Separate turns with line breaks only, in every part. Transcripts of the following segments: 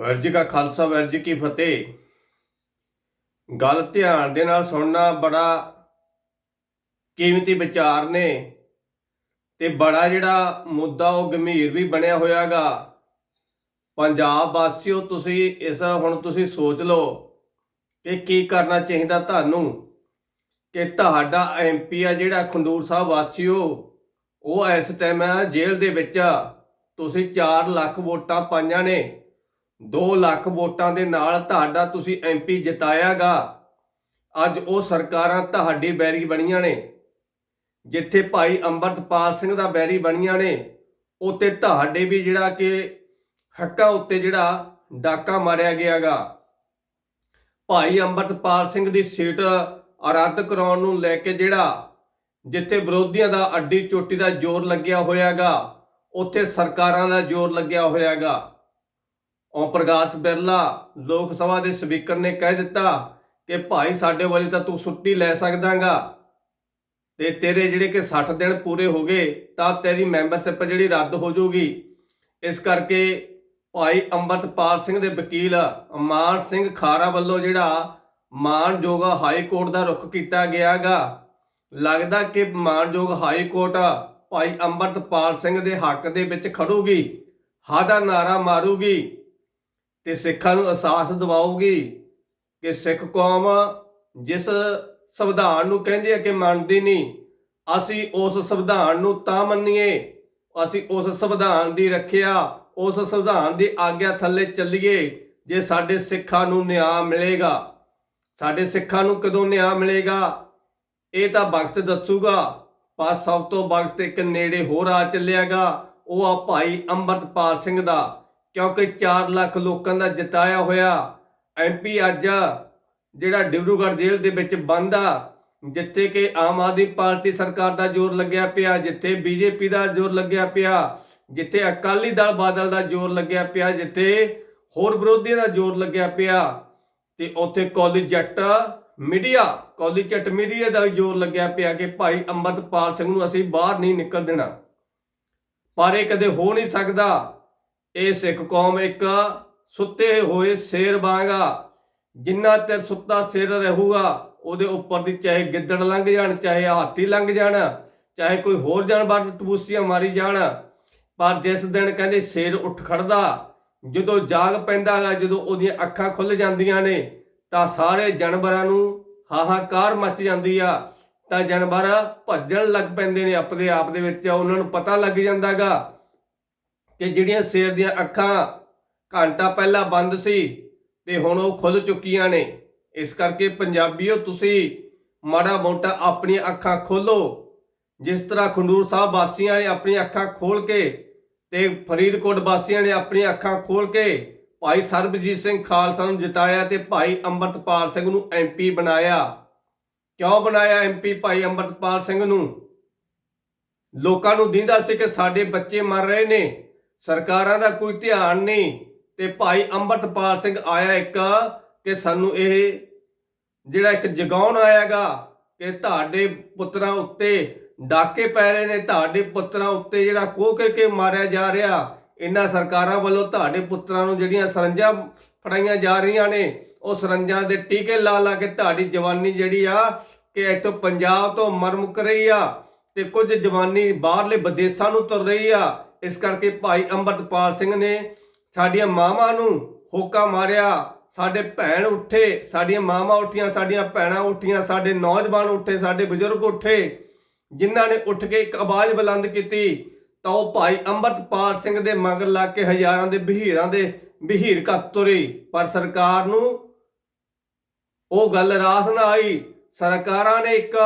ਵਾਹਿਗੁਰੂ ਜੀ ਕਾ ਖਾਲਸਾ ਵਾਹਿਗੁਰੂ ਜੀ ਕੀ ਫਤਿਹ। ਗੱਲ ਧਿਆਨ ਦੇ ਨਾਲ ਸੁਣਨਾ ਬੜਾ ਕੀਮਤੀ ਵਿਚਾਰ ਨੇ ਤੇ ਬੜਾ ਜਿਹੜਾ ਮੁੱਦਾ ਉਹ ਗੰਭੀਰ ਵੀ ਬਣਿਆ ਹੋਇਆਗਾ। ਪੰਜਾਬ ਵਾਸੀਓ, ਤੁਸੀਂ ਇਸ ਹੁਣ ਤੁਸੀਂ ਸੋਚ ਲਓ ਕਿ ਕੀ ਕਰਨਾ ਚਾਹੀਦਾ ਤੁਹਾਨੂੰ, ਕਿ ਤੁਹਾਡਾ ਐਮਪੀ ਆ ਜਿਹੜਾ ਖੰਡੂਰ ਸਾਹਿਬ ਵਾਸੀਓ, ਉਹ ਇਸ ਟਾਈਮ ਜੇਲ੍ਹ ਦੇ ਵਿੱਚ ਤੁਸੀਂ 4 ਲੱਖ ਵੋਟਾਂ ਪਾਈਆਂ ਨੇ। 2 ਲੱਖ ਵੋਟਾਂ ਦੇ ਨਾਲ ਤੁਹਾਡਾ ਤੁਸੀਂ ਐਮਪੀ ਜਿਤਾਇਆਗਾ। ਅੱਜ ਉਹ ਸਰਕਾਰਾਂ ਤੁਹਾਡੀ ਬੈਰੀ ਬਣੀਆਂ ਨੇ। ਜਿੱਥੇ ਭਾਈ ਅੰਮ੍ਰਿਤਪਾਲ ਸਿੰਘ ਦਾ ਬੈਰੀ ਬਣੀਆਂ ਨੇ ਉੱਤੇ ਤੁਹਾਡੇ ਵੀ ਜਿਹੜਾ ਕਿ ਹੱਕਾਂ ਉੱਤੇ ਜਿਹੜਾ ਡਾਕਾ ਮਾਰਿਆ ਗਿਆਗਾ। ਭਾਈ ਅੰਮ੍ਰਿਤਪਾਲ ਸਿੰਘ ਦੀ ਸੀਟ ਰੱਦ ਕਰਾਉਣ ਨੂੰ ਲੈ ਕੇ ਜਿਹੜਾ ਜਿੱਥੇ ਵਿਰੋਧੀਆਂ ਦਾ ਅੱਡੀ ਚੋਟੀ ਦਾ ਜ਼ੋਰ ਲੱਗਿਆ ਹੋਇਆਗਾ, ਉੱਥੇ ਸਰਕਾਰਾਂ ਦਾ ਜ਼ੋਰ ਲੱਗਿਆ ਹੋਇਆਗਾ। ਓਮ ਪ੍ਰਕਾਸ਼ ਬਿਰਲਾ, ਲੋਕ ਸਭਾ ਦੇ ਸਪੀਕਰ ਨੇ ਕਹਿ ਦਿੱਤਾ ਕਿ ਭਾਈ ਸਾਡੇ ਵੱਲੇ ਤਾਂ ਤੂੰ ਛੁੱਟੀ ਲੈ ਸਕਦਾਗਾ ਤੇ ਤੇਰੇ ਜਿਹੜੇ ਕਿ 60 ਦਿਨ ਪੂਰੇ ਹੋ ਗਏ, ਤਾਂ ਤੇਰੀ ਮੈਂਬਰਸ਼ਿਪ ਜਿਹੜੀ ਰੱਦ ਹੋ ਜਾਊਗੀ। ਇਸ ਕਰਕੇ ਭਾਈ ਅੰਮ੍ਰਿਤਪਾਲ ਸਿੰਘ ਦੇ ਵਕੀਲ ਮਾਨ ਸਿੰਘ ਖਾਰਾ ਵੱਲੋਂ ਜਿਹੜਾ ਮਾਨਯੋਗ ਹਾਈ ਕੋਰਟ ਦਾ ਰੁਖ ਕੀਤਾ ਗਿਆਗਾ। ਲੱਗਦਾ ਕਿ ਮਾਨਯੋਗ ਹਾਈ ਕੋਰਟ ਭਾਈ ਅੰਮ੍ਰਿਤਪਾਲ ਸਿੰਘ ਦੇ ਹੱਕ ਦੇ ਵਿੱਚ ਖੜੂਗੀ ਹਾਂ ਦਾ ਨਾਰਾ ਮਾਰੂਗੀ। ਤੇ ਸਿੱਖਾਂ ਨੂੰ ਅਹਿਸਾਸ ਦਿਵਾਊਗੀ ਕਿ ਸਿੱਖ ਕੌਮ ਜਿਸ ਸੰਵਿਧਾਨ ਨੂੰ ਕਹਿੰਦੀ ਹੈ ਕਿ ਮੰਨਦੀ ਨਹੀਂ, ਅਸੀਂ ਉਸ ਸੰਵਿਧਾਨ ਨੂੰ ਤਾਂ ਮੰਨੀਏ, ਅਸੀਂ ਉਸ ਸੰਵਿਧਾਨ ਦੀ ਰੱਖਿਆ, ਉਸ ਸੰਵਿਧਾਨ ਦੀ ਆਗਿਆ ਥੱਲੇ ਚੱਲੀਏ, ਜੇ ਸਾਡੇ ਸਿੱਖਾਂ ਨੂੰ ਨਿਆਂ ਮਿਲੇਗਾ। ਸਾਡੇ ਸਿੱਖਾਂ ਨੂੰ ਕਦੋਂ ਨਿਆਂ ਮਿਲੇਗਾ? ਇਹ ਤਾਂ ਵਕਤ ਦੱਸੂਗਾ, ਪਰ ਸਭ ਤੋਂ ਵਕਤ ਇੱਕ ਨੇੜੇ ਹੋਰ ਆ ਚੱਲਿਆਗਾ, ਉਹ ਆ ਭਾਈ ਅੰਮ੍ਰਿਤਪਾਲ ਸਿੰਘ ਦਾ। ਕਿਉਂਕਿ 4 ਲੱਖ ਲੋਕਾਂ ਦਾ ਜਿਤਾਇਆ ਹੋਇਆ ਐਮਪੀ ਅੱਜ ਜਿਹੜਾ ਡਿਬਰੂਗੜ੍ਹ ਜੇਲ੍ਹ ਦੇ ਵਿੱਚ ਬੰਦ ਆ, ਜਿੱਥੇ ਕਿ ਆਮ ਆਦਮੀ ਪਾਰਟੀ ਸਰਕਾਰ ਦਾ ਜ਼ੋਰ ਲੱਗਿਆ ਪਿਆ, ਜਿੱਥੇ ਬੀਜੇਪੀ ਦਾ ਜ਼ੋਰ ਲੱਗਿਆ ਪਿਆ, ਜਿੱਥੇ ਅਕਾਲੀ ਦਲ ਬਾਦਲ ਦਾ ਜ਼ੋਰ ਲੱਗਿਆ ਪਿਆ, ਜਿੱਥੇ ਹੋਰ ਵਿਰੋਧੀਆਂ ਦਾ ਜ਼ੋਰ ਲੱਗਿਆ ਪਿਆ, ਤੇ ਉੱਥੇ ਕਾਲੀ ਜੱਟ ਮੀਡੀਆ, ਕਾਲੀ ਜੱਟ ਮੀਡੀਆ ਦਾ ਵੀ ਜ਼ੋਰ ਲੱਗਿਆ ਪਿਆ ਕਿ ਭਾਈ ਅੰਮ੍ਰਿਤਪਾਲ ਸਿੰਘ ਨੂੰ ਅਸੀਂ ਬਾਹਰ ਨਹੀਂ ਨਿਕਲ ਦੇਣਾ। ਪਰ ਇਹ ਕਦੇ ਹੋ ਨਹੀਂ ਸਕਦਾ ਇਹ ਸਿੱਖ ਕੌਮ ਇੱਕ ਸੁੱਤੇ ਹੋਏ ਸ਼ੇਰ ਵਾਂਗਾ ਜਿੰਨਾ ਤੇ ਸੁੱਤਾ ਸਿਰ ਰਹੂਗਾ, ਉਹਦੇ ਉੱਪਰ ਦੀ ਚਾਹੇ ਗਿੱਦੜ ਲੰਘ ਜਾਣ, ਚਾਹੇ ਹਾਥੀ ਲੰਘ ਜਾਣ, ਚਾਹੇ ਕੋਈ ਹੋਰ ਜਾਨਵਰ ਟਬੂਸੀਆਂ ਮਾਰੀ ਜਾਣ, ਪਰ ਜਿਸ ਦਿਨ ਕਹਿੰਦੇ ਸ਼ੇਰ ਉੱਠ ਖੜਦਾ, ਜਦੋਂ ਜਾਗ ਪੈਂਦਾ ਹੈ ਜਦੋਂ ਉਹਦੀਆਂ ਅੱਖਾਂ ਖੁੱਲ ਜਾਂਦੀਆਂ ਨੇ, ਤਾਂ ਸਾਰੇ ਜਾਨਵਰਾਂ ਨੂੰ ਹਾਹਾਕਾਰ ਮਚ ਜਾਂਦੀ ਆ। ਤਾਂ ਜਾਨਵਰ ਭੱਜਣ ਲੱਗ ਪੈਂਦੇ ਨੇ ਆਪਣੇ ਆਪ ਦੇ ਵਿੱਚ, ਉਹਨਾਂ ਨੂੰ ਪਤਾ ਲੱਗ ਜਾਂਦਾਗਾ ਕਿ ਜਿਹੜੀਆਂ ਸ਼ੇਰ ਦੀਆਂ ਅੱਖਾਂ ਘੰਟਾ ਪਹਿਲਾਂ ਬੰਦ ਸੀ ਤੇ ਹੁਣ ਉਹ ਖੁੱਲ ਚੁੱਕੀਆਂ ਨੇ। ਇਸ ਕਰਕੇ ਪੰਜਾਬੀਓ, ਤੁਸੀਂ ਮਾੜਾ ਮੋਟਾ ਆਪਣੀਆਂ ਅੱਖਾਂ ਖੋਲੋ ਜਿਸ ਤਰ੍ਹਾਂ ਖੰਡੂਰ ਸਾਹਿਬ ਵਾਸੀਆਂ ਨੇ ਆਪਣੀਆਂ ਅੱਖਾਂ ਖੋਲ ਕੇ ਤੇ ਫਰੀਦਕੋਟ ਵਾਸੀਆਂ ਨੇ ਆਪਣੀਆਂ ਅੱਖਾਂ ਖੋਲ ਕੇ ਭਾਈ ਸਰਬਜੀਤ ਸਿੰਘ ਖਾਲਸਾ ਨੂੰ ਜਿਤਾਇਆ ਤੇ ਭਾਈ ਅੰਮ੍ਰਿਤਪਾਲ ਸਿੰਘ ਨੂੰ ਐਮਪੀ ਬਣਾਇਆ। ਕਿਉਂ ਬਣਾਇਆ ਐਮਪੀ ਭਾਈ ਅੰਮ੍ਰਿਤਪਾਲ ਸਿੰਘ ਨੂੰ? ਲੋਕਾਂ ਨੂੰ ਦਿੰਦਾ ਸੀ ਕਿ ਸਾਡੇ ਬੱਚੇ ਮਰ ਰਹੇ ਨੇ। ਸਰਕਾਰਾਂ ਦਾ ਕੋਈ ਧਿਆਨ ਨਹੀਂ ਤੇ ਭਾਈ ਅੰਮ੍ਰਿਤਪਾਲ ਸਿੰਘ ਆਇਆ ਇੱਕ ਕਿ ਸਾਨੂੰ ਇਹ ਜਿਹੜਾ ਇੱਕ ਜਗਾਉਣ ਆਇਆਗਾ ਕਿ ਤੁਹਾਡੇ ਪੁੱਤਰਾਂ ਉੱਤੇ ਡਾਕੇ ਪੈ ਰਹੇ ਨੇ, ਤੁਹਾਡੇ ਪੁੱਤਰਾਂ ਉੱਤੇ ਜਿਹੜਾ ਕੋਹ ਕੇ ਕੇ ਮਾਰਿਆ ਜਾ ਰਿਹਾ, ਇਹਨਾਂ ਸਰਕਾਰਾਂ ਵੱਲੋਂ ਤੁਹਾਡੇ ਪੁੱਤਰਾਂ ਨੂੰ ਜਿਹੜੀਆਂ ਸਰੰਜਾਂ ਫੜਾਈਆਂ ਜਾ ਰਹੀਆਂ ਨੇ, ਉਹ ਸਰੰਜਾਂ ਦੇ ਟੀਕੇ ਲਾ ਲਾ ਕੇ ਤੁਹਾਡੀ ਜਵਾਨੀ ਜਿਹੜੀ ਆ ਕਿ ਇੱਥੋਂ ਪੰਜਾਬ ਤੋਂ ਮਰ ਮੁੱਕ ਰਹੀ ਆ ਤੇ ਕੁਝ ਜਵਾਨੀ ਬਾਹਰਲੇ ਵਿਦੇਸ਼ਾਂ ਨੂੰ ਤੁਰ ਰਹੀ ਆ ਇਸ ਕਰਕੇ ਭਾਈ ਅੰਮ੍ਰਿਤਪਾਲ ਸਿੰਘ ਨੇ ਸਾਡੀਆਂ ਮਾਵਾਂ ਨੂੰ ਹੋਕਾ ਮਾਰਿਆ। ਸਾਡੇ ਭੈਣ ਉੱਠੇ, ਸਾਡੀਆਂ ਮਾਵਾਂ ਉੱਠੀਆਂ, ਸਾਡੀਆਂ ਭੈਣਾਂ ਉੱਠੀਆਂ, ਸਾਡੇ ਨੌਜਵਾਨ ਉੱਠੇ, ਸਾਡੇ ਬਜ਼ੁਰਗ ਉੱਠੇ। ਜਿਨ੍ਹਾਂ ਨੇ ਉੱਠ ਕੇ ਇੱਕ ਆਵਾਜ਼ ਬੁਲੰਦ ਕੀਤੀ, ਤਾਂ ਉਹ ਭਾਈ ਅੰਮ੍ਰਿਤਪਾਲ ਸਿੰਘ ਦੇ ਮਗਰ ਲੱਗ ਕੇ ਹਜ਼ਾਰਾਂ ਦੇ ਬਹੀਰਾਂ ਦੇ ਬਹੀਰ ਘੱਟ ਤੁਰੇ। ਪਰ ਸਰਕਾਰ ਨੂੰ ਉਹ ਗੱਲ ਰਾਸ ਨਾ ਆਈ। ਸਰਕਾਰਾਂ ਨੇ ਇੱਕ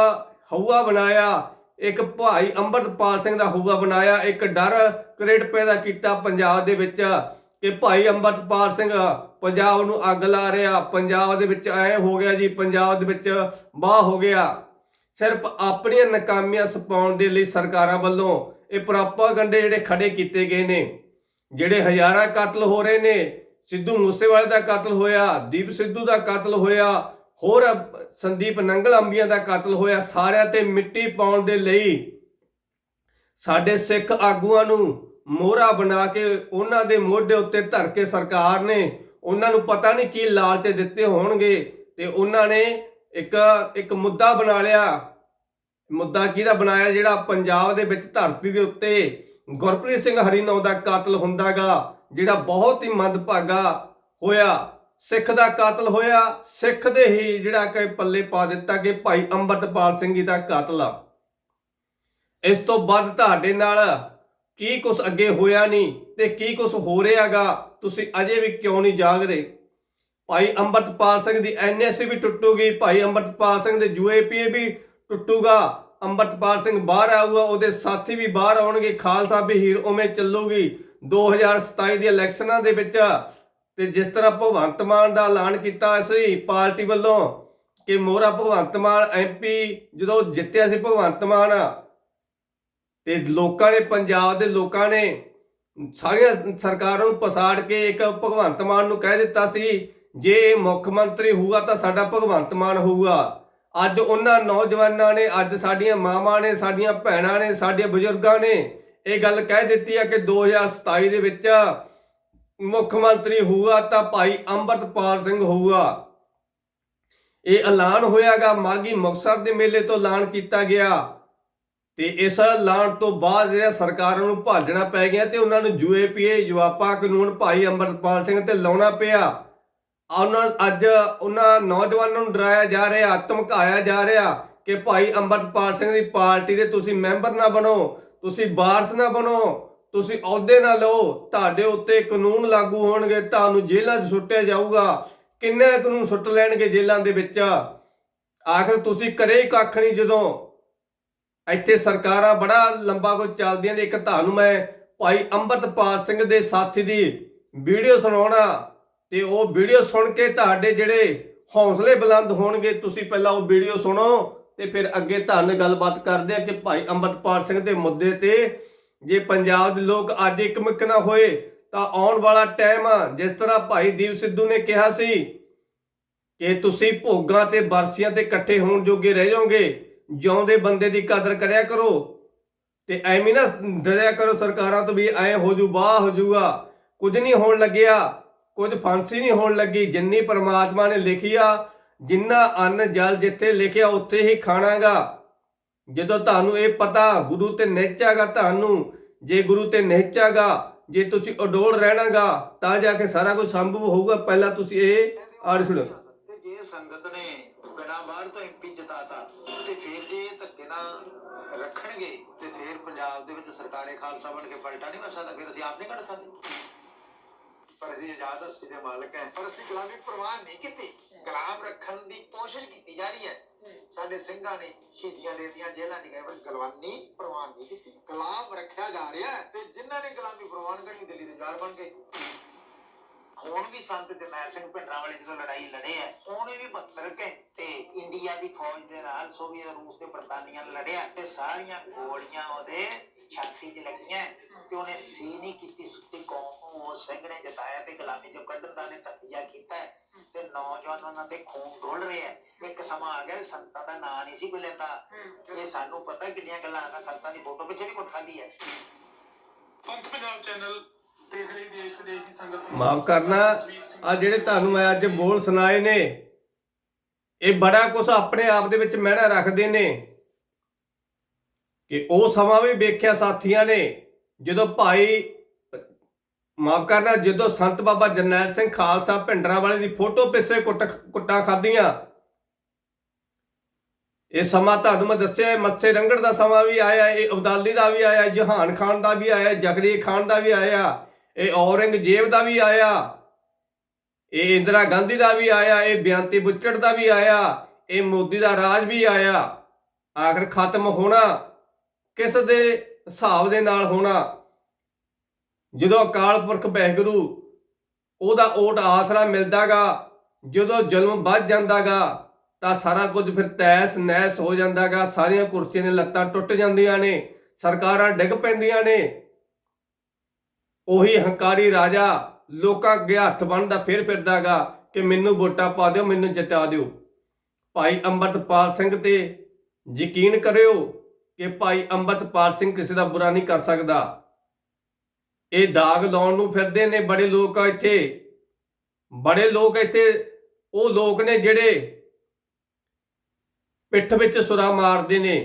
ਹਊਆ ਬਣਾਇਆ। ਇੱਕ ਭਾਈ ਅੰਮ੍ਰਿਤਪਾਲ ਸਿੰਘ ਦਾ ਹਊਆ ਬਣਾਇਆ। ਇੱਕ ਡਰ ਕ੍ਰੀਏਟ ਪੈਦਾ ਕੀਤਾ ਪੰਜਾਬ ਦੇ ਵਿੱਚ ਕਿ ਭਾਈ ਅੰਮ੍ਰਿਤਪਾਲ ਸਿੰਘ ਪੰਜਾਬ ਨੂੰ ਅੱਗ ਲਾ ਰਿਹਾ। ਪੰਜਾਬ ਦੇ ਵਿੱਚ ਐ ਹੋ ਗਿਆ ਜੀ, ਪੰਜਾਬ ਦੇ ਵਿੱਚ ਬਾਹ ਹੋ ਗਿਆ। ਸਿਰਫ ਆਪਣੀਆਂ ਨਾਕਾਮੀਆਂ ਛਪਾਉਣ ਦੇ ਲਈ ਸਰਕਾਰਾਂ ਵੱਲੋਂ ਇਹ ਪ੍ਰੋਪਾਗੈਂਡੇ ਜਿਹੜੇ ਖੜੇ ਕੀਤੇ ਗਏ ਨੇ, ਜਿਹੜੇ ਹਜ਼ਾਰਾਂ ਕਤਲ ਹੋ ਰਹੇ ਨੇ। ਸਿੱਧੂ ਮੂਸੇਵਾਲੇ ਦਾ ਕਤਲ ਹੋਇਆ, ਦੀਪ ਸਿੱਧੂ ਦਾ ਕਤਲ ਹੋਇਆ ਹੋਰ ਸੰਦੀਪ ਨੰਗਲ ਅੰਬੀਆਂ ਦਾ ਕਤਲ ਹੋਇਆ ਸਾਰਿਆਂ ਤੇ ਮਿੱਟੀ ਪਾਉਣ ਦੇ ਲਈ। ਸਾਡੇ ਸਿੱਖ ਆਗੂਆਂ ਨੂੰ ਮੋਹਰਾ ਬਣਾ ਕੇ ਉਹਨਾਂ ਦੇ ਮੋਢੇ ਉੱਤੇ ਧਰ ਕੇ ਸਰਕਾਰ ਨੇ ਉਹਨਾਂ ਨੂੰ ਪਤਾ ਨਹੀਂ ਕੀ ਲਾਲਚ ਦਿੱਤੇ ਹੋਣਗੇ ਤੇ ਉਹਨਾਂ ਨੇ ਇੱਕ ਇੱਕ ਮੁੱਦਾ ਬਣਾ ਲਿਆ। ਮੁੱਦਾ ਕਿਹਦਾ ਬਣਾਇਆ? ਜਿਹੜਾ ਪੰਜਾਬ ਦੇ ਵਿੱਚ ਧਰਤੀ ਦੇ ਉੱਤੇ ਗੁਰਪ੍ਰੀਤ ਸਿੰਘ ਹਰੀਨੌ ਦਾ ਕਾਤਲ ਹੁੰਦਾਗਾ, ਜਿਹੜਾ ਬਹੁਤ ਹੀ ਮੰਦਭਾਗਾ ਹੋਇਆ। ਸਿੱਖ ਦਾ ਕਾਤਲ ਹੋਇਆ, ਸਿੱਖ ਦੇ ਹੀ ਜਿਹੜਾ ਕਿ ਪੱਲੇ ਪਾ ਦਿੱਤਾ ਕਿ ਭਾਈ ਅੰਮ੍ਰਿਤਪਾਲ ਸਿੰਘ ਜੀ ਦਾ ਕਾਤਲ ਆ। ਇਸ ਤੋਂ ਬਾਅਦ ਤੁਹਾਡੇ ਨਾਲ ਕੀ ਕੁਝ ਅੱਗੇ ਹੋਇਆ ਨਹੀਂ ਤੇ ਕੀ ਕੁਝ ਹੋ ਰਿਹਾਗਾ, ਤੁਸੀਂ ਅਜੇ ਵੀ ਕਿਉਂ ਨਹੀਂ ਜਾਗ ਰਹੇ ਭਾਈ ਅੰਮ੍ਰਿਤਪਾਲ ਸਿੰਘ ਦੀ ਐਨਐਸਸੀ ਵੀ ਟੁੱਟੂਗੀ, ਭਾਈ ਅੰਮ੍ਰਿਤਪਾਲ ਸਿੰਘ ਦੇ ਯੂਏਪੀਏ ਵੀ ਟੁੱਟੂਗਾ, ਅੰਮ੍ਰਿਤਪਾਲ ਸਿੰਘ ਬਾਹਰ ਆਊਗਾ, ਉਹਦੇ ਸਾਥੀ ਵੀ ਬਾਹਰ ਆਉਣਗੇ, ਖਾਲਸਾ ਵੀ ਹੀਰ ਉਵੇਂ ਚੱਲੂਗੀ। 2027 ਦੀਆਂ ਇਲੈਕਸ਼ਨਾਂ ਦੇ ਵਿੱਚ ਤੇ ਜਿਸ ਤਰ੍ਹਾਂ ਭਗਵੰਤ ਮਾਨ ਦਾ ਐਲਾਨ ਕੀਤਾ ਸੀ ਪਾਰਟੀ ਵੱਲੋਂ ਕਿ ਮੋਹਰਾ ਭਗਵੰਤ ਮਾਨ ਐਮਪੀ ਜਦੋਂ ਜਿੱਤਿਆ ਸੀ ਭਗਵੰਤ ਮਾਨ, ਤੇ ਲੋਕਾਂ ਨੇ, ਪੰਜਾਬ ਦੇ ਲੋਕਾਂ ਨੇ ਸਾਰੀਆਂ ਸਰਕਾਰਾਂ ਨੂੰ ਪਸਾੜ ਕੇ ਇੱਕ ਭਗਵੰਤ ਮਾਨ ਨੂੰ ਕਹਿ ਦਿੱਤਾ ਸੀ, ਜੇ ਇਹ ਮੁੱਖ ਮੰਤਰੀ ਹੋਊਗਾ ਤਾਂ ਸਾਡਾ ਭਗਵੰਤ ਮਾਨ ਹੋਊਗਾ। ਅੱਜ ਉਹਨਾਂ ਨੌਜਵਾਨਾਂ ਨੇ, ਅੱਜ ਸਾਡੀਆਂ ਮਾਵਾਂ ਨੇ, ਸਾਡੀਆਂ ਭੈਣਾਂ ਨੇ ਸਾਡੇ ਬਜ਼ੁਰਗਾਂ ਨੇ ਇਹ ਗੱਲ ਕਹਿ ਦਿੱਤੀ ਹੈ ਕਿ 2027 ਦੇ ਵਿੱਚ ਮੁੱਖ ਮੰਤਰੀ ਹੋਊਗਾ ਤਾਂ ਭਾਈ ਅੰਮ੍ਰਿਤਪਾਲ ਸਿੰਘ ਹੋਊਗਾ। ਇਹ ਐਲਾਨ ਹੋਇਆਗਾ ਮਾਗੀ ਮੁਕਤਸਰ ਦੇ ਮੇਲੇ ਤੋਂ ਐਲਾਨ ਕੀਤਾ ਗਿਆ। ਤੇ ਇਸ ਐਲਾਨ ਤੋਂ ਬਾਅਦ ਜਿਹੜਾ ਸਰਕਾਰਾਂ ਨੂੰ ਭਾਜਣਾ ਪੈ ਗਿਆ ਤੇ ਉਹਨਾਂ ਨੂੰ ਯੂਏਪੀਏ ਜਵਾਪਾ ਕਾਨੂੰਨ ਭਾਈ ਅੰਮ੍ਰਿਤਪਾਲ ਸਿੰਘ ਤੇ ਲਾਉਣਾ ਪਿਆ। ਉਹਨਾਂ ਅੱਜ ਉਹਨਾਂ ਨੌਜਵਾਨਾਂ ਨੂੰ ਡਰਾਇਆ ਜਾ ਰਿਹਾ, ਧਮਕਾਇਆ ਜਾ ਰਿਹਾ ਕਿ ਭਾਈ ਅੰਮ੍ਰਿਤਪਾਲ ਸਿੰਘ ਦੀ ਪਾਰਟੀ ਦੇ ਤੁਸੀਂ ਮੈਂਬਰ ਨਾ ਬਣੋ, ਤੁਸੀਂ ਵਾਰਸ ਨਾ ਬਣੋ। ਤੁਸੀਂ ਅਹੁਦੇ ਨਾ ਲਓ, ਤੁਹਾਡੇ ਉੱਤੇ ਕਾਨੂੰਨ ਲਾਗੂ ਹੋਣਗੇ, ਤੁਹਾਨੂੰ ਜੇਲ੍ਹਾਂ 'ਚ ਸੁੱਟਿਆ ਜਾਊਗਾ। ਕਿੰਨੇ ਕਾਨੂੰਨ ਸੁੱਟ ਲੈਣਗੇ ਜੇਲ੍ਹਾਂ ਦੇ ਵਿੱਚ? ਆਖਰ ਤੁਸੀਂ ਕਰੇ ਹੀ ਕੱਖ ਨਹੀਂ ਜਦੋਂ। ਇੱਥੇ ਸਰਕਾਰਾਂ ਬੜਾ ਲੰਬਾ ਕੋ ਚੱਲਦੀਆਂ ਨੇ। ਇੱਕ ਤੁਹਾਨੂੰ ਮੈਂ ਭਾਈ ਅੰਮ੍ਰਿਤਪਾਲ ਸਿੰਘ ਦੇ ਸਾਥੀ ਦੀ ਵੀਡੀਓ ਸੁਣਾਉਣਾ। ਤੇ ਉਹ ਵੀਡੀਓ ਸੁਣ ਕੇ ਤੁਹਾਡੇ ਜਿਹੜੇ ਹੌਸਲੇ ਬੁਲੰਦ ਹੋਣਗੇ, ਤੁਸੀਂ ਪਹਿਲਾਂ ਉਹ ਵੀਡੀਓ ਸੁਣੋ ਤੇ ਫਿਰ ਅੱਗੇ ਤੁਹਾਨੂੰ ਗੱਲਬਾਤ ਕਰਦੇ ਆ ਕਿ ਭਾਈ ਅੰਮ੍ਰਿਤਪਾਲ ਸਿੰਘ ਦੇ ਮੁੱਦੇ ਤੇ ਜੇ ਪੰਜਾਬ ਦੇ ਲੋਕ ਅੱਜ ਇੱਕਮਿਕ ਨਾ ਹੋਏ, ਤਾਂ ਆਉਣ ਵਾਲਾ ਟਾਈਮ ਜਿਸ ਤਰ੍ਹਾਂ ਭਾਈ ਦੀਪ ਸਿੱਧੂ ਨੇ ਕਿਹਾ ਸੀ ਕਿ ਤੁਸੀਂ ਭੋਗਾਂ ਤੇ ਬਰਸੀਆਂ ਤੇ ਇਕੱਠੇ ਹੋਣ ਜੋਗੇ ਰਹਿ ਜਾਓਗੇ, ਜਿਉਂਦੇ ਬੰਦੇ ਦੀ ਕਦਰ ਕਰਿਆ ਕਰੋ। ਤੇ ਐਵੇਂ ਨਾ ਡਰਿਆ ਕਰੋ ਸਰਕਾਰਾਂ ਤੋਂ ਵੀ ਐ ਹੋ ਜੂ ਬਾਹ ਹੋ ਜੂਗਾ। ਕੁਝ ਨਹੀਂ ਹੋਣ ਲੱਗਿਆ, ਕੁਝ ਫਾਂਸੀ ਨਹੀਂ ਹੋਣ ਲੱਗੀ, ਜਿੰਨੀ ਪਰਮਾਤਮਾ ਨੇ ਲਿਖੀ ਆ, ਜਿੰਨਾ ਅੰਨ ਜਲ ਜਿੱਥੇ ਲਿਖਿਆ, ਉੱਥੇ ਹੀ ਖਾਣਾਗਾ। ਜਦੋਂ ਤੁਹਾਨੂੰ ਇਹ ਪਤਾ ਗੁਰੂ ਤੇ ਨਿਹਚਾਗਾ ਤੁਹਾਨੂੰ, ਜੇ ਗੁਰੂ ਤੇ ਨਿਹਚਾਗਾ, ਜੇ ਤੁਸੀਂ ਅਡੋਲ ਰਹਿਣਾਗਾ, ਤਾਂ ਜਾ ਕੇ ਸਾਰਾ ਕੁਝ ਸੰਭਵ ਹੋਊਗਾ। ਪਹਿਲਾਂ ਤੁਸੀਂ ਇਹ ਆੜ ਸੁਣੋ।
ਤੇ ਜੇ ਸੰਗਤ ਨੇ ਬਿਨਾਂ ਬਾਹਰ ਤੋਂ ਐਮਪੀ ਜਿਤਾਤਾ, ਤੇ ਫਿਰ ਜੇ ਧੱਕੇ ਨਾਲ ਰੱਖਣਗੇ, ਤੇ ਫਿਰ ਪੰਜਾਬ ਦੇ ਵਿੱਚ ਸਰਕਾਰੇ ਖਾਲਸਾ ਬਣ ਕੇ ਪਲਟਾ ਨਹੀਂ ਵਸਦਾ ਫਿਰ ਅਸੀਂ ਆਪ ਨਹੀਂ ਕੱਢ ਸਕਦੇ। ਪਰ ਅਸੀਂ ਆਜ਼ਾਦ ਅਸੀਂ ਦੇ ਮਾਲਕ ਹੈ। ਪਰ ਅਸੀਂ ਗੁਲਾਮੀ ਪ੍ਰਵਾਨ ਨਹੀਂ ਕੀਤੀ। ਗੁਲਾਮ ਰੱਖਣ ਦੀ ਕੋਸ਼ਿਸ਼ ਕੀਤੀ ਜਾ ਰਹੀ ਹੈ। ਸਾਡੇ ਸਿੰਘਾਂ ਨੇ ਸ਼ਹੀਦੀਆਂ ਦੇ ਦਿੱਤੀਆਂ ਜੇਲ੍ਹਾਂ 'ਚ ਗਏ, ਪਰ ਗੁਲਾਮੀ ਪ੍ਰਵਾਨ ਨਹੀਂ ਕੀਤੀ। ਗੁਲਾਮ ਰੱਖਿਆ ਜਾ ਰਿਹਾ ਹੈ ਤੇ ਜਿਨ੍ਹਾਂ ਨੇ ਗੁਲਾਮੀ ਪ੍ਰਵਾਨ ਕਰੀ, ਦਿੱਲੀ ਦੇ ਜਾਰ ਬਣ ਗਏ। ਹੁਣ ਵੀ ਸੰਤ ਜਰਨੈਲ ਸਿੰਘ ਭਿੰਡਰਾਂ ਵਾਲੇ ਜਦੋਂ ਲੜਾਈ ਲੜੇ ਆ ਉਹਨੇ ਵੀ 72 ਘੰਟੇ ਇੰਡੀਆ ਦੀ ਫੌਜ ਦੇ ਨਾਲ, ਸੋਵੀਅਤ ਰੂਸ ਤੇ ਬਰਤਾਨੀਆ ਲੜਿਆ ਤੇ ਸਾਰੀਆਂ ਗੋਲੀਆਂ ਉਹਦੇ ਛਾਤੀ 'ਚ ਲੱਗੀਆਂ। ਤੇ ਉਹਨੇ ਸੀ ਨਹੀਂ ਕੀਤੀ, ਸੁੱਤੀ ਕੌਮ ਨੂੰ ਉਹ ਸਿੰਘ ਨੇ ਜਿਤਾਇਆ ਤੇ ਗੁਲਾਮੀ ਚੋਂ ਕੱਢਣ ਦਾ ਨੇ ਤਕੀਆ ਕੀਤਾ ਹੈ। ਤੇ ਨੌਜਵਾਨਾਂ ਦੇ ਖੂਨ ਡੁੱਲ ਰਿਹਾ ਹੈ। ਇੱਕ ਸਮਾਂ ਆ ਗਿਆ ਸੰਤਾਂ ਦਾ ਨਾਂ ਨਹੀਂ ਸੀ ਕੋਈ ਲੈਂਦਾ। ਇਹ ਸਾਨੂੰ ਪਤਾ ਕਿੰਨੀਆਂ ਗੱਲਾਂ ਆ ਸੰਤਾਂ ਦੀ ਫੋਟੋ ਪਿੱਛੇ ਵੀ ਕੁੱਟ ਖਾਦੀ ਹੈ।
ਪੰਥ ਪੰਜਾਬ ਚੈਨਲ ਦੇਖ ਰਹੀ ਦੇਸ਼ ਵਿਦੇਸ਼ ਦੀ ਸੰਗਤ
ਮਾਫ ਕਰਨਾ ਆ ਜਿਹੜੇ ਤੁਹਾਨੂੰ ਮੈਂ ਅੱਜ ਬੋਲ ਸੁਣਾਏ ਨੇ ਇਹ ਬੜਾ ਕੁਝ ਆਪਣੇ ਆਪ ਦੇ ਵਿੱਚ ਮਹਿਣਾ ਰੱਖਦੇ ਨੇ। ਕਿ ਉਹ ਸਮਾਂ ਵੀ ਵੇਖਿਆ ਸਾਥੀਆਂ ਨੇ ਜਦੋਂ ਭਾਈ ਮਾਫ ਕਰਨਾ, ਜਦੋਂ ਸੰਤ ਬਾਬਾ ਜਰਨੈਲ ਸਿੰਘ ਖਾਲਸਾ ਭਿੰਡਰਾਂ ਵਾਲੇ ਦੀ ਫੋਟੋ ਪਿੱਛੇ ਕੁੱਟਾਂ ਖਾਧੀਆਂ। ਇਹ ਸਮਾਂ ਤੁਹਾਨੂੰ ਮੈਂ ਦੱਸਿਆ ਮੱਸੇ ਰੰਗੜ ਦਾ ਸਮਾਂ ਵੀ ਆਇਆ, ਇਹ ਅਬਦਾਲੀ ਦਾ ਵੀ ਆਇਆ, ਜਹਾਨ ਖਾਨ ਦਾ ਵੀ ਆਇਆ ਜਗਰੀ ਖਾਨ ਦਾ ਵੀ ਆਇਆ, ਇਹ ਔਰੰਗਜ਼ੇਬ ਦਾ ਵੀ ਆਇਆ, ਇਹ ਇੰਦਰਾ ਗਾਂਧੀ ਦਾ ਵੀ ਆਇਆ, ਇਹ ਬਿਆੰਤੀ ਬੁੱਚੜ ਦਾ ਵੀ ਆਇਆ, ਇਹ ਮੋਦੀ ਦਾ ਰਾਜ ਵੀ ਆਇਆ। ਆਖਰ ਖਤਮ ਹੋਣਾ ਕਿਸ ਦੇ ਹਿਸਾਬ ਦੇ ਨਾਲ ਹੋਣਾ? ਜਦੋਂ ਅਕਾਲ ਪੁਰਖ ਵਾਹਿਗੁਰੂ ਉਹਦਾ ਓਟ ਆਸਰਾ ਮਿਲਦਾਗਾ, ਜਦੋਂ ਜ਼ੁਲਮ ਵੱਧ ਜਾਂਦਾਗਾ, ਤਾਂ ਸਾਰਾ ਕੁਝ ਫਿਰ ਤੈਸ ਨੈਸ ਹੋ ਜਾਂਦਾਗਾ, ਸਾਰੀਆਂ ਕੁਰਸੀਆਂ ਦੀਆਂ ਲੱਤਾਂ ਟੁੱਟ ਜਾਂਦੀਆਂ ਨੇ, ਸਰਕਾਰਾਂ ਡਿੱਗ ਪੈਂਦੀਆਂ ਨੇ। ਉਹੀ ਹੰਕਾਰੀ ਰਾਜਾ ਲੋਕਾਂ ਅੱਗੇ ਹੱਥ ਬੰਨਦਾ, ਫਿਰ ਫਿਰਦਾਗਾ ਕਿ ਮੈਨੂੰ ਵੋਟਾਂ ਪਾ ਦਿਓ, ਮੈਨੂੰ ਜਿਤਾ ਦਿਓ। ਭਾਈ ਅੰਮ੍ਰਿਤਪਾਲ ਸਿੰਘ ਤੇ ਯਕੀਨ ਕਰਿਓ ਕਿ ਭਾਈ ਅੰਮ੍ਰਿਤਪਾਲ ਸਿੰਘ ਕਿਸੇ ਦਾ ਬੁਰਾ ਨਹੀਂ ਕਰ ਸਕਦਾ। ਇਹ ਦਾਗ ਲਾਉਣ ਨੂੰ ਫਿਰਦੇ ਨੇ ਬੜੇ ਲੋਕ ਆ ਇੱਥੇ। ਬੜੇ ਲੋਕ ਇੱਥੇ, ਉਹ ਲੋਕ ਨੇ ਜਿਹੜੇ ਪਿੱਠ ਵਿੱਚ ਸੁਰਾ ਮਾਰਦੇ ਨੇ।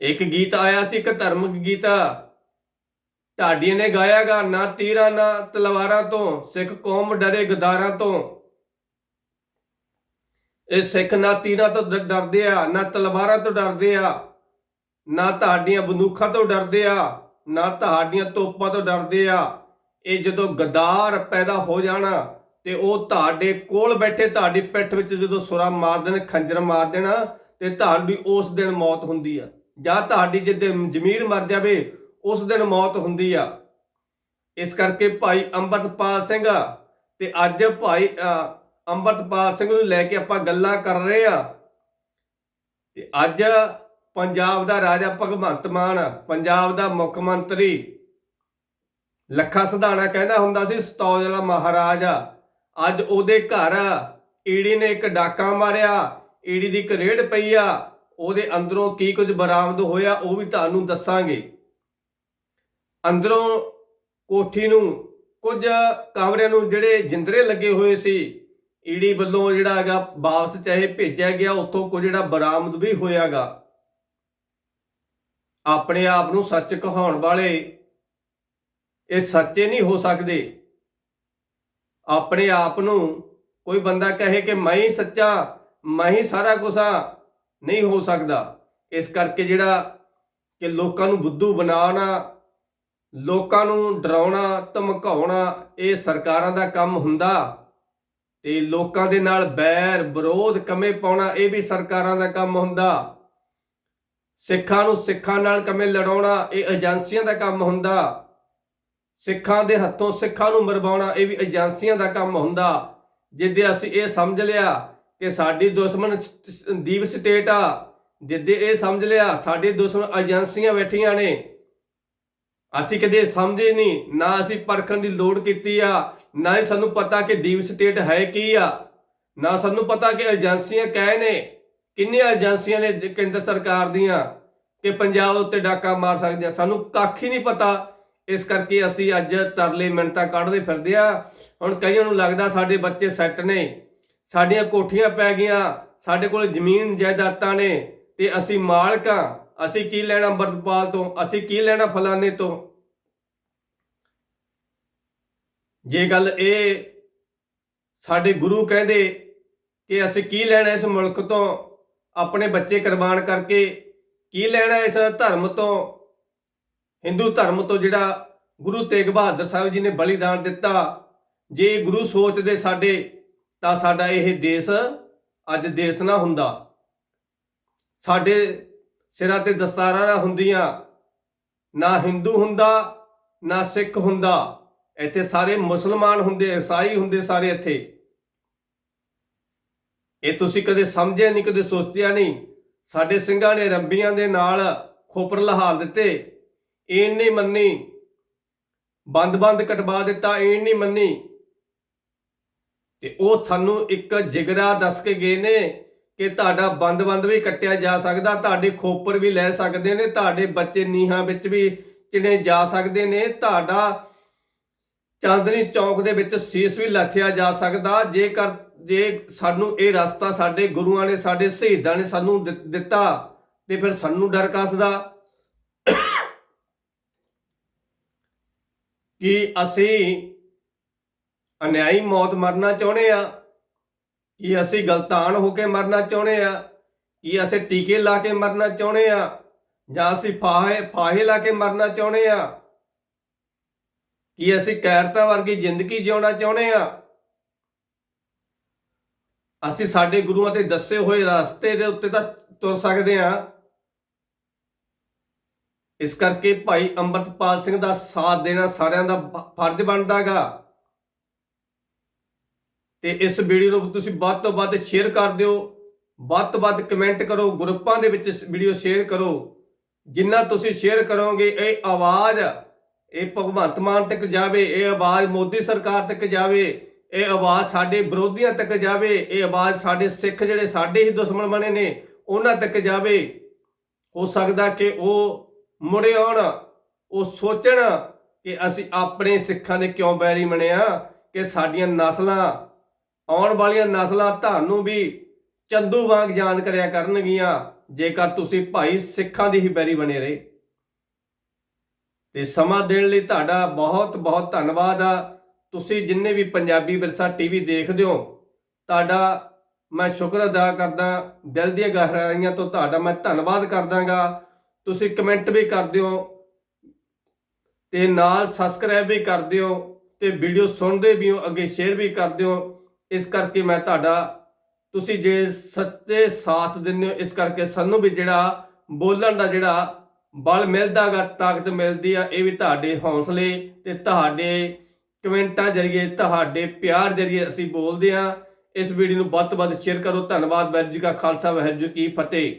ਇੱਕ ਗੀਤ ਆਇਆ ਸੀ, ਇੱਕ ਧਰਮਿਕ ਗੀਤ ਢਾਡੀਆਂ ਨੇ ਗਾਇਆਗਾ ਨਾ ਤੀਰਾਂ, ਨਾ ਤਲਵਾਰਾਂ ਤੋਂ, ਸਿੱਖ ਕੌਮ ਡਰੇ ਗਦਾਰਾਂ ਤੋਂ। ਇਹ ਸਿੱਖ ਨਾ ਤੀਰਾਂ ਤੋਂ ਡਰਦੇ ਆ, ਨਾ ਤਲਵਾਰਾਂ ਤੋਂ ਡਰਦੇ ਆ, ਨਾ ਤੁਹਾਡੀਆਂ ਬੰਦੂਕਾਂ ਤੋਂ ਡਰਦੇ ਆ। ਨਾ ਤੁਹਾਡੀਆਂ ਤੋਪਾਂ ਤੋਂ ਡਰਦੇ ਆ। ਇਹ ਜਦੋਂ ਗਦਾਰ ਪੈਦਾ ਹੋ ਜਾਣਾ ਤੇ ਉਹ ਤੁਹਾਡੇ ਕੋਲ ਬੈਠੇ, ਤੁਹਾਡੀ ਪਿੱਠ ਵਿੱਚ ਜਦੋਂ ਸੁਰਾ ਮਾਰ ਦੇਣ, ਖੰਜਰ ਮਾਰ ਦੇਣਾ, ਤੇ ਤੁਹਾਡੀ ਉਸ ਦਿਨ ਮੌਤ ਹੁੰਦੀ ਆ। ਜਾਂ ਤੁਹਾਡੀ ਜਿੱਦੇ ਜ਼ਮੀਰ ਮਰ ਜਾਵੇ, ਉਸ ਦਿਨ ਮੌਤ ਹੁੰਦੀ ਆ। ਇਸ ਕਰਕੇ ਭਾਈ ਅੰਮ੍ਰਿਤਪਾਲ ਸਿੰਘ, ਤੇ ਅੱਜ ਭਾਈ ਅੰਮ੍ਰਿਤਪਾਲ ਸਿੰਘ ਨੂੰ ਲੈ ਕੇ ਆਪਾਂ ਗੱਲਾਂ ਕਰ ਰਹੇ ਆ। ਤੇ ਅੱਜ ਪੰਜਾਬ ਦਾ ਰਾਜਾ ਭਗਵੰਤ ਮਾਨ, ਪੰਜਾਬ ਦਾ ਮੁੱਖ ਮੰਤਰੀ। ਲੱਖਾ ਸਿਧਾਣਾ ਕਹਿੰਦਾ ਹੁੰਦਾ ਸੀ, ਸਤੌਜ ਵਾਲਾ ਮਹਾਰਾਜ, ਅੱਜ ਉਹਦੇ ਘਰ ਈੜੀ ਨੇ ਇੱਕ ਡਾਕਾ ਮਾਰਿਆ, ਈੜੀ ਦੀ ਇੱਕ ਰੇਡ ਪਈ ਆ, ਉਹਦੇ ਅੰਦਰੋਂ ਕੀ ਕੁਝ ਬਰਾਮਦ ਹੋਇਆ, ਉਹ ਵੀ ਤੁਹਾਨੂੰ ਦੱਸਾਂਗੇ। ਅੰਦਰੋਂ ਕੋਠੀ ਨੂੰ ਕੁਝ ਕਮਰਿਆਂ ਨੂੰ ਜਿਹੜੇ ਜਿੰਦਰੇ ਲੱਗੇ ਹੋਏ ਸੀ, ਈੜੀ ਵੱਲੋਂ ਜਿਹੜਾ ਹੈਗਾ ਵਾਪਸ ਚਾਹੇ ਭੇਜਿਆ ਗਿਆ, ਉੱਥੋਂ ਕੁਝ ਜਿਹੜਾ ਬਰਾਮਦ ਵੀ ਹੋਇਆਗਾ। ਆਪਣੇ ਆਪ ਨੂੰ ਸੱਚ ਕਹਾਉਣ ਵਾਲੇ ਇਹ ਸੱਚੇ ਨਹੀਂ ਹੋ ਸਕਦੇ। ਆਪਣੇ ਆਪ ਨੂੰ ਕੋਈ ਬੰਦਾ ਕਹੇ ਕਿ ਮੈਂ ਹੀ ਸੱਚਾ, ਮੈਂ ਹੀ ਸਾਰਾ ਕੁਝ ਆ, ਨਹੀਂ ਹੋ ਸਕਦਾ। ਇਸ ਕਰਕੇ ਜਿਹੜਾ ਕਿ ਲੋਕਾਂ ਨੂੰ ਬੁੱਧੂ ਬਣਾਉਣਾ, ਲੋਕਾਂ ਨੂੰ ਡਰਾਉਣਾ, ਧਮਕਾਉਣਾ, ਇਹ ਸਰਕਾਰਾਂ ਦਾ ਕੰਮ ਹੁੰਦਾ। ਤੇ ਲੋਕਾਂ ਦੇ ਨਾਲ ਬੈਰ ਵਿਰੋਧ ਕਮੇ ਪਾਉਣਾ, ਇਹ ਵੀ ਸਰਕਾਰਾਂ ਦਾ ਕੰਮ ਹੁੰਦਾ। ਸਿੱਖਾਂ ਨੂੰ ਸਿੱਖਾਂ ਨਾਲ ਕਮੇ ਲੜਾਉਣਾ, ਇਹ ਏਜੰਸੀਆਂ ਦਾ ਕੰਮ ਹੁੰਦਾ। ਸਿੱਖਾਂ ਦੇ ਹੱਥੋਂ ਸਿੱਖਾਂ ਨੂੰ ਮਰਵਾਉਣਾ, ਇਹ ਵੀ ਏਜੰਸੀਆਂ ਦਾ ਕੰਮ ਹੁੰਦਾ। ਜਿੱਦੇ ਅਸੀਂ ਇਹ ਸਮਝ ਲਿਆ ਕਿ ਸਾਡੀ ਦੁਸ਼ਮਣ ਸ- ਦੀਪ ਸਟੇਟ ਆ, ਜਿੱਦੇ ਇਹ ਸਮਝ ਲਿਆ, ਸਾਡੇ ਦੁਸ਼ਮਣ ਏਜੰਸੀਆਂ ਬੈਠੀਆਂ ਨੇ। ਅਸੀਂ ਕਦੇ ਸਮਝੇ ਨਹੀਂ, ਨਾ ਅਸੀਂ ਪਰਖਣ ਦੀ ਲੋੜ ਕੀਤੀ ਆ, ਨਾ ਹੀ ਸਾਨੂੰ ਪਤਾ ਕਿ ਦੀਪ ਸਟੇਟ ਹੈ ਕੀ ਆ, ਨਾ ਸਾਨੂੰ ਪਤਾ ਕਿ ਏਜੰਸੀਆਂ ਕਹੇ ਨੇ। ਕਿੰਨੀਆਂ ਏਜੰਸੀਆਂ ਨੇ ਕੇਂਦਰ ਸਰਕਾਰ ਦੀਆਂ ਕਿ ਪੰਜਾਬ ਉੱਤੇ ਡਾਕਾ ਮਾਰ ਸਕਦੀਆਂ? ਸਾਨੂੰ ਕੱਖ ਹੀ ਨਹੀਂ ਪਤਾ। ਇਸ ਕਰਕੇ ਅਸੀਂ ਅੱਜ ਤਰਲੇ ਮਿੰਟਾਂ ਕੱਢਦੇ ਫਿਰਦੇ ਆ। ਹੁਣ ਕਈਆਂ ਨੂੰ ਲੱਗਦਾ ਸਾਡੇ ਬੱਚੇ ਸੈੱਟ ਨੇ। ਸਾਡੀਆਂ ਕੋਠੀਆਂ ਪੈ ਗਈਆਂ। ਸਾਡੇ ਕੋਲ ਜ਼ਮੀਨ ਜਾਇਦਾਦਾਂ ਨੇ ਤੇ ਅਸੀਂ ਮਾਲਕ ਆ। ਅਸੀਂ ਕੀ ਲੈਣਾ ਅੰਮ੍ਰਿਤਪਾਲ ਤੋਂ? ਅਸੀਂ ਕੀ ਲੈਣਾ ਫਲਾਣੇ ਤੋਂ? ਜੇ ਗੱਲ ਇਹ ਸਾਡੇ ਗੁਰੂ ਕਹਿੰਦੇ ਕਿ ਅਸੀਂ ਕੀ ਲੈਣਾ ਇਸ ਮੁਲਕ ਤੋਂ? ਆਪਣੇ ਬੱਚੇ ਕੁਰਬਾਨ ਕਰਕੇ ਕੀ ਲੈਣਾ ਇਸ ਧਰਮ ਤੋਂ? ਹਿੰਦੂ ਧਰਮ ਤੋਂ ਜਿਹੜਾ ਗੁਰੂ ਤੇਗ ਬਹਾਦਰ ਸਾਹਿਬ ਜੀ ਨੇ ਬਲੀਦਾਨ ਦਿੱਤਾ। ਜੇ ਗੁਰੂ ਸੋਚਦੇ ਸਾਡੇ, ਤਾਂ ਸਾਡਾ ਇਹ ਦੇਸ਼ ਅੱਜ ਦੇਸ਼ ਨਾ ਹੁੰਦਾ। ਸਾਡੇ ਸਿਰਾਂ ਤੇ ਦਸਤਾਰਾਂ ਨਾ ਹੁੰਦੀਆਂ। ਨਾ ਹਿੰਦੂ ਹੁੰਦਾ, ਨਾ ਸਿੱਖ ਹੁੰਦਾ। ਇੱਥੇ ਸਾਰੇ ਮੁਸਲਮਾਨ ਹੁੰਦੇ, ਈਸਾਈ ਹੁੰਦੇ ਸਾਰੇ ਇੱਥੇ। ਇਹ ਤੁਸੀਂ ਕਦੇ ਸਮਝਿਆ ਨਹੀਂ, ਕਦੇ ਸੋਚਿਆ ਨਹੀਂ। ਸਾਡੇ ਸਿੰਘਾਂ ਨੇ ਰੰਬੀਆਂ ਦੇ ਨਾਲ ਖੋਪਰ ਲਹਾਲ ਦਿੱਤੇ। ਇਹ ਨਹੀਂ ਮੰਨੀ। ਬੰਦ-ਬੰਦ ਕਟਵਾ ਦਿੱਤਾ, ਇਹ ਨਹੀਂ ਮੰਨੀ। ਤੇ ਉਹ ਸਾਨੂੰ ਇੱਕ ਜਿਗਰਾ ਦੱਸ ਕੇ ਗਏ ਨੇ ਕਿ ਤੁਹਾਡਾ ਬੰਦ-ਬੰਦ ਵੀ ਕੱਟਿਆ ਜਾ ਸਕਦਾ, ਤੁਹਾਡੇ ਖੋਪਰ ਵੀ ਲੈ ਸਕਦੇ ਨੇ, ਤੁਹਾਡੇ ਬੱਚੇ ਨੀਹਾਂ ਵਿੱਚ ਵੀ ਚਿਣੇ ਜਾ ਸਕਦੇ ਨੇ, ਤੁਹਾਡਾ ਚਾਂਦਨੀ ਚੌਕ ਦੇ ਵਿੱਚ ਸੀਸ ਵੀ ਲੱਥਿਆ ਜਾ ਸਕਦਾ। ਜੇਕਰ ਜੇ ਸਾਨੂੰ ਇਹ ਰਸਤਾ ਸਾਡੇ ਗੁਰੂਆਂ ਨੇ, ਸਾਡੇ ਸ਼ਹੀਦਾਂ ਨੇ ਸਾਨੂੰ ਦਿੱਤਾ, ਤੇ ਫਿਰ ਸਾਨੂੰ ਡਰ ਕੱਸਦਾ ਕਿ ਅਸੀਂ ਅਨਿਆਈ ਮੌਤ ਮਰਨਾ ਚਾਹੁੰਦੇ ਆ? ਕਿ ਅਸੀਂ ਗਲਤਾਨ ਹੋ ਕੇ ਮਰਨਾ ਚਾਹੁੰਦੇ ਆ? ਕਿ ਅਸੀਂ ਟੀਕੇ ਲਾ ਕੇ ਮਰਨਾ ਚਾਹੁੰਦੇ ਆ? ਜਾਂ ਅਸੀਂ ਫਾਹੇ ਫਾਹੇ ਲਾ ਕੇ ਮਰਨਾ ਚਾਹੁੰਦੇ ਆ? ਕੀ ਅਸੀਂ ਕੈਰਤਾ ਵਰਗੀ ਜ਼ਿੰਦਗੀ ਜਿਉਣਾ ਚਾਹੁੰਦੇ ਆ ਅਸੀਂ ਸਾਡੇ ਗੁਰੂਆਂ ਦੇ ਦੱਸੇ ਹੋਏ ਰਸਤੇ ਦੇ ਉੱਤੇ ਤਾਂ ਤੁਰ ਸਕਦੇ ਆ ਇਸ ਕਰਕੇ ਭਾਈ ਅੰਮ੍ਰਿਤਪਾਲ ਸਿੰਘ ਦਾ ਸਾਥ ਦੇਣਾ ਸਾਰਿਆਂ ਦਾ ਬ- ਫਰਜ਼ ਬਣਦਾਗਾ ਤੇ ਇਸ ਵੀਡੀਓ ਨੂੰ ਤੁਸੀਂ ਵੱਧ ਤੋਂ ਵੱਧ ਸ਼ੇਅਰ ਕਰ ਦਿਓ। ਵੱਧ ਤੋਂ ਵੱਧ ਕਮੈਂਟ ਕਰੋ ਗਰੁੱਪਾਂ ਦੇ ਵਿੱਚ ਵੀਡੀਓ ਸ਼ੇਅਰ ਕਰੋ। ਜਿੰਨਾ ਤੁਸੀਂ ਸ਼ੇਅਰ ਕਰੋਗੇ, ਇਹ ਆਵਾਜ਼ ਇਹ ਭਗਵੰਤ ਮਾਨ ਤੱਕ ਜਾਵੇ, ਇਹ ਆਵਾਜ਼ ਮੋਦੀ ਸਰਕਾਰ ਤੱਕ ਜਾਵੇ, ਇਹ ਆਵਾਜ਼ ਸਾਡੇ ਵਿਰੋਧੀਆਂ ਤੱਕ ਜਾਵੇ, ਇਹ ਆਵਾਜ਼ ਸਾਡੇ ਸਿੱਖ ਜਿਹੜੇ ਸਾਡੇ ਹੀ ਦੁਸ਼ਮਣ ਬਣੇ ਨੇ, ਉਹਨਾਂ ਤੱਕ ਜਾਵੇ। ਹੋ ਸਕਦਾ ਕਿ ਉਹ ਮੁੜੇ ਆਉਣ, ਉਹ ਸੋਚਣ ਕਿ ਅਸੀਂ ਆਪਣੇ ਸਿੱਖਾਂ ਦੇ ਕਿਉਂ ਬੈਰੀ ਬਣਿਆ ਕਿ ਸਾਡੀਆਂ ਨਸਲਾਂ, ਆਉਣ ਵਾਲੀਆਂ ਨਸਲਾਂ ਤੁਹਾਨੂੰ ਵੀ ਚੰਦੂ ਵਾਂਗ ਜਾਣ ਕਰਿਆ ਕਰਨਗੀਆਂ, ਜੇਕਰ ਤੁਸੀਂ ਭਾਈ ਸਿੱਖਾਂ ਦੀ ਹੀ ਬੈਰੀ ਬਣੇ ਰਹੇ। ਤੇ ਸਮਾਂ ਦੇਣ ਲਈ ਤੁਹਾਡਾ ਬਹੁਤ ਬਹੁਤ ਧੰਨਵਾਦ ਆ। ਤੁਸੀਂ ਜਿੰਨੇ ਵੀ ਪੰਜਾਬੀ ਵਿਰਸਾ ਟੀਵੀ ਦੇਖਦੇ ਹੋ, ਤੁਹਾਡਾ ਮੈਂ ਸ਼ੁਕਰ ਅਦਾ ਕਰਦਾ, ਦਿਲ ਦੀਆਂ ਗਹਿਰਾਈਆਂ ਤੋਂ ਤੁਹਾਡਾ ਮੈਂ ਧੰਨਵਾਦ ਕਰਦਾਗਾ। ਤੁਸੀਂ ਕਮੈਂਟ ਵੀ ਕਰਦੇ ਹੋ ਤੇ ਨਾਲ ਸਬਸਕ੍ਰਾਈਬ ਵੀ ਕਰਦੇ ਹੋ ਤੇ ਵੀਡੀਓ ਸੁਣਦੇ ਵੀ ਹੋ, ਅੱਗੇ ਸ਼ੇਅਰ ਵੀ ਕਰਦੇ ਹੋ। ਇਸ ਕਰਕੇ ਮੈਂ ਤੁਹਾਡਾ, ਤੁਸੀਂ ਜੇ ਸੱਚੇ ਸਾਥ ਦਿੰਦੇ ਹੋ, ਇਸ ਕਰਕੇ ਸਾਨੂੰ ਵੀ ਜਿਹੜਾ ਬੋਲਣ ਦਾ ਜਿਹੜਾ ਬਲ ਮਿਲਦਾਗਾ ਤਾਕਤ ਮਿਲਦੀ ਆ, ਇਹ ਵੀ ਤੁਹਾਡੇ ਹੌਸਲੇ ਤੇ ਤੁਹਾਡੇ ਕਮੈਂਟਾਂ ਜਰੀਏ, ਤੁਹਾਡੇ ਪਿਆਰ ਜਰੀਏ ਅਸੀਂ ਬੋਲਦੇ ਆ ਇਸ ਵੀਡੀਓ ਨੂੰ ਵੱਧ ਤੋਂ ਵੱਧ ਸ਼ੇਅਰ ਕਰੋ। ਧੰਨਵਾਦ, ਵਾਹਿਗੁਰੂ ਜੀ ਕਾ ਖਾਲਸਾ, ਵਾਹਿਗੁਰੂ ਜੀ ਕੀ ਫਤਿਹ।